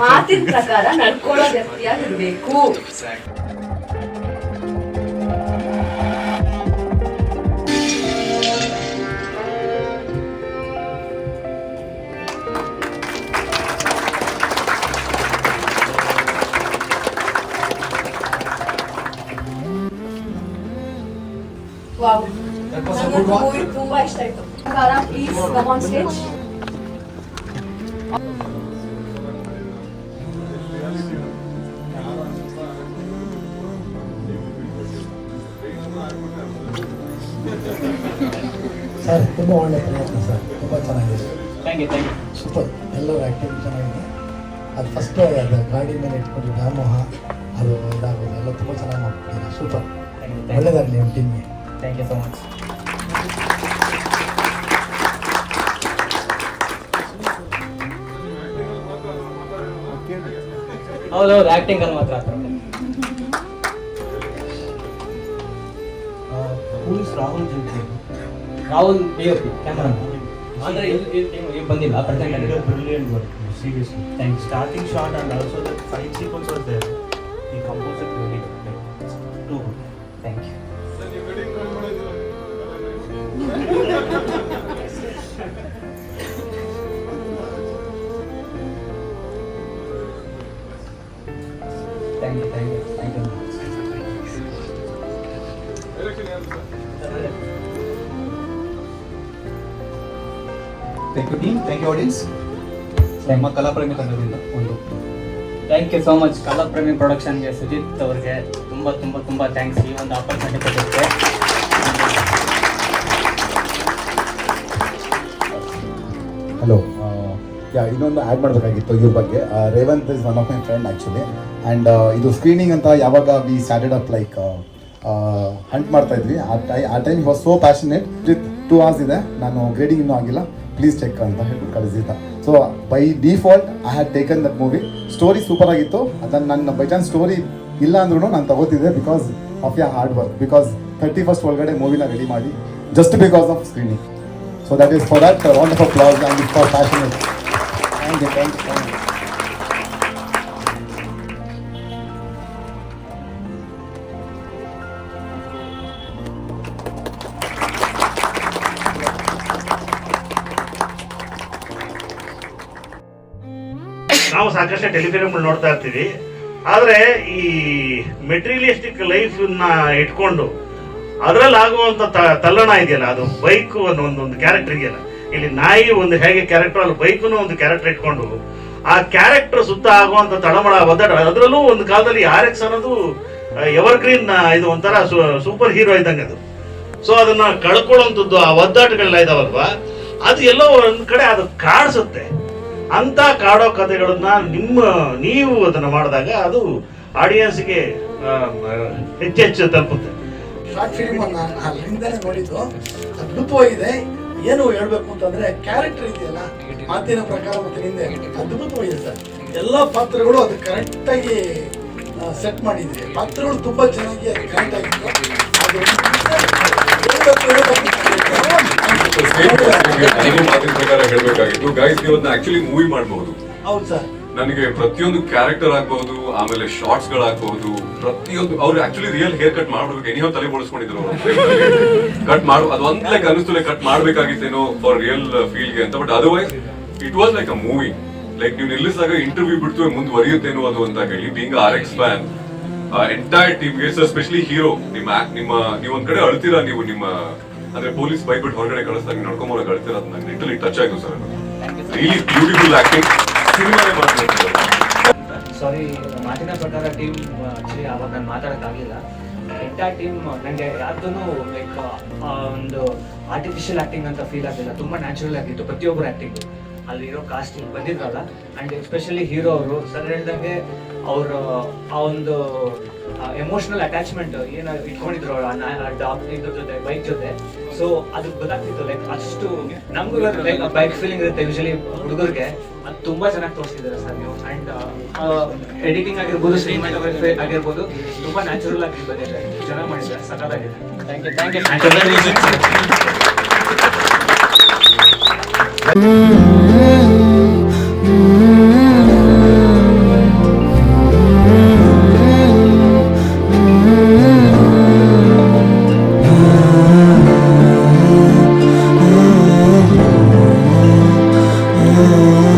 ಮಾತಿನ ಪ್ರಕಾರ ನಡ್ಕೊಳ್ಳೋ ವ್ಯಕ್ತಿಯಾಗಿರ್ಬೇಕು ವಾವ್. ತುಂಬಾ ಇಷ್ಟ ಆಯ್ತು. Please come on stage sir ತುಂಬ ಒಳ್ಳೆ ಪ್ರಯತ್ನ ಸರ್. ತುಂಬ ಚೆನ್ನಾಗಿದೆ. Thank you thank you super. ಎಲ್ಲರೂ ಆ್ಯಕ್ಟಿವ್ ಚೆನ್ನಾಗಿದೆ. ಅದು ಫಸ್ಟ್ ಅದು ಗಾಡಿ ಮೇಲೆ ಇಟ್ಕೊಂಡು ವ್ಯಾಮೋಹ ಅದು ಇದಾಗೋದು ಎಲ್ಲ ತುಂಬ ಚೆನ್ನಾಗಿ ಮಾಡ್ಕೊಂಡಿದ್ದಾರೆ ಸೂಪರ್. ಒಳ್ಳೆಯದಾಗಲಿ ನಿಮ್ಮ ಟೀಮ್ಗೆ ಥ್ಯಾಂಕ್ ಯು ಸೊ ಮಚ್ ಹೌದೌದು ಆ್ಯಕ್ಟಿಂಗ್ ಅಲ್ಲಿ ಮಾತ್ರ ಪೊಲೀಸ್ ರಾಹುಲ್ ಜೊತೆ Rahul B O P camera ಅಂದರೆ ಇಲ್ಲಿ ಬಂದಿಲ್ಲ ಪ್ರೆಸೆಂಟ್ ಆಗಿದೆ brilliant work, seriously. Thanks. Starting shot and also the fight sequence was there. He composed it really like, too good. Thank you thank you thank you thank you thank you team thank you audience ನಮ್ಮ ಕಲಾಪ್ರೇಮಿ ತಂಡದಿಂದ ಒಂದು. Thank you so much Kalapremi ಪ್ರೊಡಕ್ಷನ್ಗೆ Sujith ಅವ್ರಿಗೆ ತುಂಬ ತುಂಬ ತುಂಬ thanks ಈ ಒಂದು opportunity ಕೊಟ್ಟಿದ್ದೆ ಹಲೋ ಯಾ ಇನ್ನೊಂದು ಆ್ಯಡ್ ಮಾಡಬೇಕಾಗಿತ್ತು ಇವ್ರ ಬಗ್ಗೆ. Revanth is one of my friend actually and ಇದು ಸ್ಕ್ರೀನಿಂಗ್ ಅಂತ ಯಾವಾಗ we started up like hunt ಮಾಡ್ತಾ ಇದ್ವಿ. ಆ ಟೈ ಆ time was so passionate with two hours ಇದೆ. ನಾನು ಗ್ರೇಡಿಂಗ್ ಇನ್ನೂ ಆಗಿಲ್ಲ. ಪ್ಲೀಸ್ ಚೆಕ್ ಅಂತ ಹೇಳ್ಬಿಟ್ಟು ಕಳಿಸಿದ್ದ. So by default I had taken that movie story super ಆಗಿತ್ತು. ಅದನ್ನು ನನ್ನ ಬೈ ಚಾನ್ಸ್ ಸ್ಟೋರಿ ಇಲ್ಲ ಅಂದ್ರೂ ನಾನು ತಗೋತಿದ್ದೆ because of your hard work because thirty first ಒಳಗಡೆ ಮೂವಿನ ರೆಡಿ ಮಾಡಿ just because of screening so that is for that uh, of of and for fashion. Thank you thank you ನಾವು ಸಾಕಷ್ಟು telefilm ನೋಡ್ತಾ ಇರ್ತೀವಿ. ಆದರೆ ಈ ಮೆಟೀರಿಯಲಿಸ್ಟಿಕ್ ಲೈಫ್ನ ಇಟ್ಕೊಂಡು ಅದರಲ್ಲಿ ತ- ತಲ್ಲಣ ಇದೆಯಲ್ಲ, ಅದು ಬೈಕ್ ಅನ್ನೋ ಒಂದು ಕ್ಯಾರೆಕ್ಟರ್ ಇದೆಯಲ್ಲ. ಇಲ್ಲಿ ನಾಯಿ ಒಂದು ಹೇಗೆ ಕ್ಯಾರೆಕ್ಟರ್ ಅಲ್ಲಿ ಬೈಕ್ನು ಒಂದು ಕ್ಯಾರೆಕ್ಟರ್ ಇಟ್ಕೊಂಡು ಆ ಕ್ಯಾರೆಕ್ಟರ್ ಸುತ್ತ ಆಗುವಂತ ತಳಮಳ ಒದ್ದಾಟ ಅದರಲ್ಲೂ ಒಂದು ಕಾಲದಲ್ಲಿ ಆರ್ ಎಕ್ಸ್ ಅನ್ನೋದು ಎವರ್ ಗ್ರೀನ್ ಇದು ಒಂಥರ ಸೂಪರ್ ಹೀರೋ ಇದ್ದಂಗೆ ಅದು. ಸೊ ಅದನ್ನ ಕಳ್ಕೊಳ್ಳುವಂಥದ್ದು ಆ ಒದ್ದಾಟಗಳೆಲ್ಲ ಇದಾವಲ್ವಾ? ಅದು ಎಲ್ಲೋ ಒಂದ್ ಕಡೆ ಅದು ಕಾಡಿಸುತ್ತೆ. ಅಂತ ಕಾಡೋ ಕಥೆಗಳನ್ನ ನಿಮ್ಮ, ನೀವು ಅದನ್ನ ಮಾಡಿದಾಗ ಅದು ಆಡಿಯನ್ಸ್ಗೆ ಹೆಚ್ಚೆಚ್ಚು ತಲುಪುತ್ತೆ. ಶಾರ್ಟ್ ಫಿಲ್ಮ್ ಅಲ್ಲಿಂದಲೇ ನೋಡಿದ್ದು ಅದ್ಭುತವಾಗಿದೆ ಏನು ಹೇಳ್ಬೇಕು ಅಂತಂದ್ರೆ ಕ್ಯಾರೆಕ್ಟರ್ ಇದೆಯಲ್ಲ, ಮಾತಿನ ಪ್ರಕಾರ ಮತ್ತೆ ಹಿಂದೆ ಅದ್ಭುತವಾಗಿದೆ ಸರ್. ಎಲ್ಲ ಪಾತ್ರಗಳು ಅದು ಕರೆಕ್ಟಾಗಿ ಸೆಟ್ ಮಾಡಿದ್ರಿ ಪಾತ್ರಗಳು ತುಂಬಾ ಚೆನ್ನಾಗಿ ಅದು ಕರೆಕ್ಟ್ ಆಗಿತ್ತು. ನೀವು ಮಾತಿನ ಪ್ರಕಾರ ಹೇಳ್ಬೇಕಾಗಿತ್ತು. ಗೈಸ್ ನೀವು ಅದನ್ನ ಆಕ್ಚುಲಿ ಮೂವಿ ಮಾಡಬಹುದು. ಹೌದು ಸರ್. ನನಗೆ ಪ್ರತಿಯೊಂದು ಕ್ಯಾರೆಕ್ಟರ್ ಆಗ್ಬಹುದು ಆಮೇಲೆ ಶಾರ್ಟ್ಸ್ ಗಳಾಗಬಹುದು ಪ್ರತಿಯೊಂದು ಅವ್ರು ಆಕ್ಚುಲಿ ರಿಯಲ್ ಹೇರ್ ಕಟ್ ಮಾಡ್ಬೇಕು ಎನಿಹೋ ತಲೆ ಬೋಳಿಸ್ಕೊಂಡಿದ್ರು ಕಟ್ ಮಾಡು ಅದು ಒಂದ್ ಲೈಕ್ ಅನಿಸ್ತು ಕಟ್ ಮಾಡ್ಬೇಕಾಗಿತ್ತೇನೋ ಫಾರ್ ರಿಯಲ್ ಫೀಲ್ಗೆ ಅಂತ. But otherwise it was like a movie like ನೀವು ನಿಲ್ಲಿಸಿದಾಗ ಇಂಟರ್ವ್ಯೂ ಬಿಡ್ತು ಮುಂದುವರಿಯುತ್ತೇನೋ ಅದು ಅಂತ ಹೇಳಿ being R X fan entire ಟೀಮ್ಗೆ ಸ್ಪೆಷಲಿ ಹೀರೋ ನಿಮ್ಮ ನಿಮ್ಮ ನೀವು ಒಂದ್ ಕಡೆ ಅಳ್ತೀರಾ ನೀವು ನಿಮ್ಮ ಅಂದ್ರೆ ಪೊಲೀಸ್ ಬೈಕ್ ಬಿಟ್ಟು ಹೊರಗಡೆ ಕಳಿಸ್ದಾಗ ನಡ್ಕೊಂಬರೋ ಅಳ್ತೀರಾ ಅದು ನಂಗೆ ಲಿಟಲಿ ಟಚ್ ಆಯ್ತು ಸರ್ ರಿಯಲಿ ಬ್ಯೂಟಿಫುಲ್ ಆಕ್ಟಿಂಗ್ ಸಿನಿಮಾನೇ ಮಾಡ್ತಾರೆ ಸಾರಿ ಮಾತಿನ ಪ್ರಕಾರ ಟೀಮ್ ಆಕ್ಚುಲಿ ಅವಾಗ ನಾನು ಮಾತಾಡೋಕ್ಕಾಗಲಿಲ್ಲ ಎಂಟ ಟೀಮ್ ನನಗೆ ಯಾರ್ದೂ ಲೈಕ್ ಒಂದು ಆರ್ಟಿಫಿಷಿಯಲ್ ಆಕ್ಟಿಂಗ್ ಅಂತ ಫೀಲ್ ಆಗಿಲ್ಲ ತುಂಬ ನ್ಯಾಚುರಲ್ ಆಗಿತ್ತು, ಪ್ರತಿಯೊಬ್ಬರು ಆ್ಯಕ್ಟಿಂಗ್ ಅಲ್ಲಿರೋ ಕಾಸ್ಟ್ ಬಂದಿದ್ರಲ್ಲ ಆ್ಯಂಡ್ ಎಸ್ಪೆಷಲಿ ಹೀರೋ ಅವರು ಸರ್ ಹೇಳ್ದಂಗೆ ಅವರು ಆ ಒಂದು ಎಮೋಷನಲ್ ಅಟ್ಯಾಚ್ಮೆಂಟ್ ಏನು ಇಟ್ಕೊಂಡಿದ್ರು ಇದ್ರ ಜೊತೆ ಬೈಕ್ ಜೊತೆ. ಸೊ ಅದು ಗೊತ್ತಾಗ್ತಿತ್ತು ಲೈಕ್ ಅಷ್ಟು ನಮ್ಗೂ ಲೈಕ್ ಬೈಕ್ ಫೀಲಿಂಗ್ ಇರುತ್ತೆ ಯೂಶಲಿ ಹುಡುಗರಿಗೆ. ಅದು ತುಂಬಾ ಚೆನ್ನಾಗಿ ತೋರಿಸಿದ್ದಾರೆ ಸರ್ ನೀವು. ಅಂಡ್ ಎಡಿಟಿಂಗ್ ಆಗಿರ್ಬೋದು ಸಿನಿಮಾಟೋಗ್ರಫಿ ಆಗಿರ್ಬೋದು ತುಂಬಾ ನ್ಯಾಚುರಲ್ ಆಗಿ ಬಂದಿದೆ. ಚೆನ್ನಾಗಿ ಮಾಡಿದ್ದಾರೆ ಸಖತ್ತಾಗಿದೆ. Thank you thank you. amor.